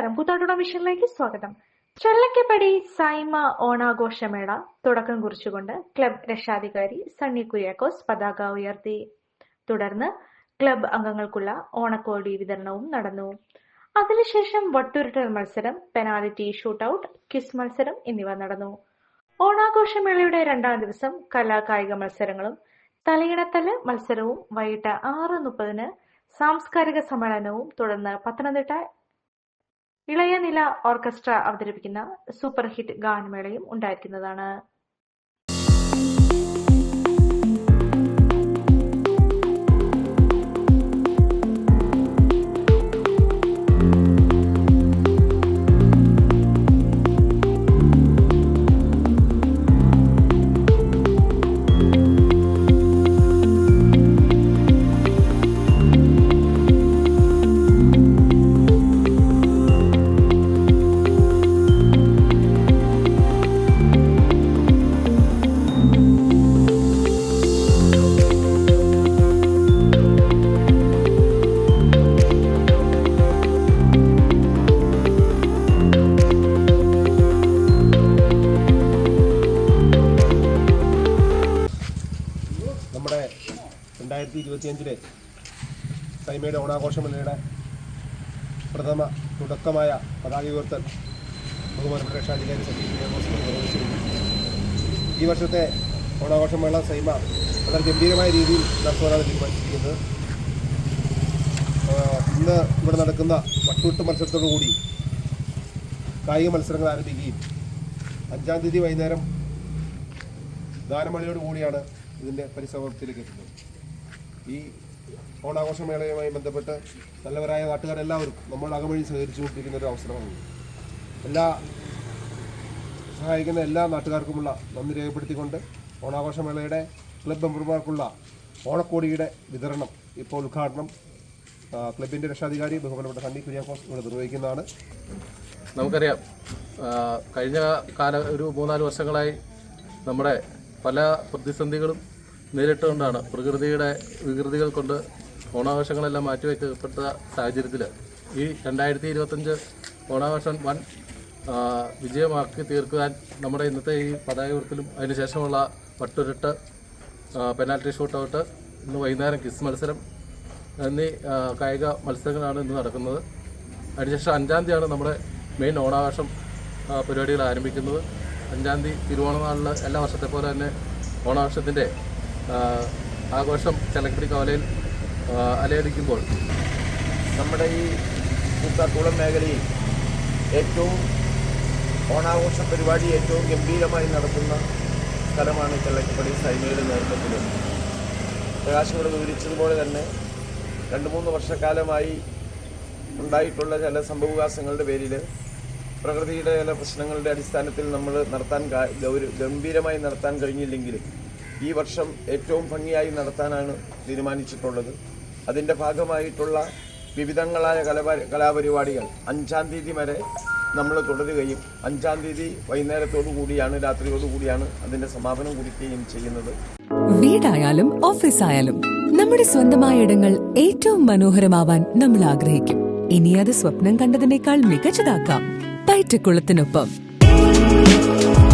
നമസ്കാരം. മിഷനിലേക്ക് സ്വാഗതം. ചൊല്ലക്കപ്പടി സൈമ ഓണാഘോഷമേള തുടക്കം കുറിച്ചുകൊണ്ട് ക്ലബ് രക്ഷാധികാരി സണ്ണി കുര്യാക്കോസ് പതാക ഉയർത്തി. തുടർന്ന് ക്ലബ് അംഗങ്ങൾക്കുള്ള ഓണക്കോടി വിതരണവും നടന്നു. അതിനുശേഷം വട്ടുരുട്ടൽ മത്സരം പെനാൽറ്റി ഷൂട്ടൌട്ട് ക്വിസ് മത്സരം എന്നിവ നടന്നു. ഓണാഘോഷമേളയുടെ രണ്ടാം ദിവസം കലാകായിക മത്സരങ്ങളും തലയിണത്തൽ മത്സരവും വൈകിട്ട് ആറ് മുപ്പതിന് സാംസ്കാരിക സമ്മേളനവും തുടർന്ന് പത്തനംതിട്ട ഇളയനില ഓർക്കസ്ട്ര അവതരിപ്പിക്കുന്ന സൂപ്പർ ഹിറ്റ് ഗാനമേളയും ഉണ്ടായിരിക്കുന്നതാണ്. രണ്ടായിരത്തി ഇരുപത്തിയഞ്ചിലെ സൈമയുടെ ഓണാഘോഷമേളയുടെ പ്രഥമ തുടക്കമായ പതാക ഉയർത്തൽ ബഹുമാനപ്പെട്ട രക്ഷാധികാരി സതീഷ് ഈ വർഷത്തെ ഓണാഘോഷമേള സൈമ വളരെ ഗംഭീരമായ രീതിയിൽ നടത്തുവാനാണ് തീരുമാനിച്ചിരിക്കുന്നത്. ഇന്ന് ഇവിടെ നടക്കുന്ന വട്ടൂട്ട് മത്സരത്തോടുകൂടി കായിക മത്സരങ്ങൾ ആരംഭിക്കുകയും അഞ്ചാം തീയതി വൈകുന്നേരം ഗാനമേളയോട് ഇതിന്റെ പരിസമാപ്തിയിലേക്ക് എത്തുന്നത്. ഈ ഓണാഘോഷമേളയുമായി ബന്ധപ്പെട്ട് നല്ലവരായ നാട്ടുകാരെല്ലാവരും നമ്മൾ അകമഴി സഹകരിച്ചുകൊണ്ടിരിക്കുന്ന ഒരു അവസരമാണ്. എല്ലാ സഹായിക്കുന്ന എല്ലാ നാട്ടുകാർക്കുമുള്ള നന്ദി രേഖപ്പെടുത്തിക്കൊണ്ട് ഓണാഘോഷമേളയുടെ ക്ലബ് മെമ്പർമാർക്കുള്ള ഓണക്കോടിയുടെ വിതരണം ഇപ്പോൾ ഉദ്ഘാടനം ക്ലബിന്റെ രക്ഷാധികാരി ബഹുമാനപ്പെട്ട സണ്ണി കുര്യാക്കോസ് ഇവിടെ നിർവഹിക്കുന്നതാണ്. നമുക്കറിയാം കഴിഞ്ഞ കാല ഒരു മൂന്നാൽ വർഷങ്ങളായി നമ്മുടെ പല പ്രതിസന്ധികളും നേരിട്ടുകൊണ്ടാണ് പ്രകൃതിയുടെ വികൃതികൾ കൊണ്ട് ഓണാഘോഷങ്ങളെല്ലാം മാറ്റിവെക്കപ്പെട്ട സാഹചര്യത്തിൽ ഈ രണ്ടായിരത്തി ഇരുപത്തഞ്ച് ഓണാഘോഷം വൻ വിജയമാക്കി തീർക്കുവാൻ നമ്മുടെ ഇന്നത്തെ ഈ പതാകവൃത്തിലും അതിനുശേഷമുള്ള വട്ടുരുട്ട് പെനാൽറ്റി ഷൂട്ടൗട്ട് ഇന്ന് വൈകുന്നേരം കിസ് മത്സരം എന്നീ കായിക മത്സരങ്ങളാണ് ഇന്ന് നടക്കുന്നത്. അതിനുശേഷം അഞ്ചാം തീയതിയാണ് നമ്മുടെ മെയിൻ ഓണാഘോഷം പരിപാടികൾ ആരംഭിക്കുന്നത്. അഞ്ചാം തീയതി തിരുവോണനാളിൽ എല്ലാ വർഷത്തെ പോലെ തന്നെ ഓണാഘോഷത്തിന്റെ ആഘോഷം ചലക്കടി കവലയിൽ അലയടിക്കുമ്പോൾ നമ്മുടെ ഈ കൂത്താക്കുളം മേഖലയിൽ ഏറ്റവും ഓണാഘോഷ പരിപാടി ഏറ്റവും ഗംഭീരമായി നടത്തുന്ന സ്ഥലമാണ് ചെള്ളക്കപ്പടി സൈനയുടെ നേതൃത്വത്തിൽ പ്രകാശ് ഇവിടെ വിവരിച്ചതുപോലെ തന്നെ രണ്ട് മൂന്ന് വർഷക്കാലമായി ഉണ്ടായിട്ടുള്ള ചില സംഭവവികാസങ്ങളുടെ പേരിൽ പ്രകൃതിയുടെ ചില പ്രശ്നങ്ങളുടെ അടിസ്ഥാനത്തിൽ നമ്മൾ നടത്താൻ ഗൗരവ ഗൗര- ഗംഭീരമായി നടത്താൻ കഴിഞ്ഞില്ലെങ്കിലും ഈ വർഷം ഏറ്റവും ഭംഗിയായി നടത്താനാണ് തീരുമാനിച്ചിട്ടുള്ളത്. അതിന്റെ ഭാഗമായിട്ടുള്ള വിവിധങ്ങളായ കലപ- കലാപരിപാടികൾ അഞ്ചാം തീയതി വരെ നമ്മൾ തുടരുകയും അഞ്ചാം തീയതി വൈകുന്നേരത്തോടു കൂടിയാണ് രാത്രിയോടു കൂടിയാണ് അതിന്റെ സമാപനം കുറിക്കുകയും ചെയ്യുന്നത്. വീടായാലും ഓഫീസായാലും നമ്മുടെ സ്വന്തമായ ഇടങ്ങൾ ഏറ്റവും മനോഹരമാവാൻ നമ്മൾ ആഗ്രഹിക്കും. ഇനി അത് സ്വപ്നം കണ്ടതിനേക്കാൾ മികച്ചതാക്കാം. പൈറ്റക്കുളത്തിനൊപ്പം.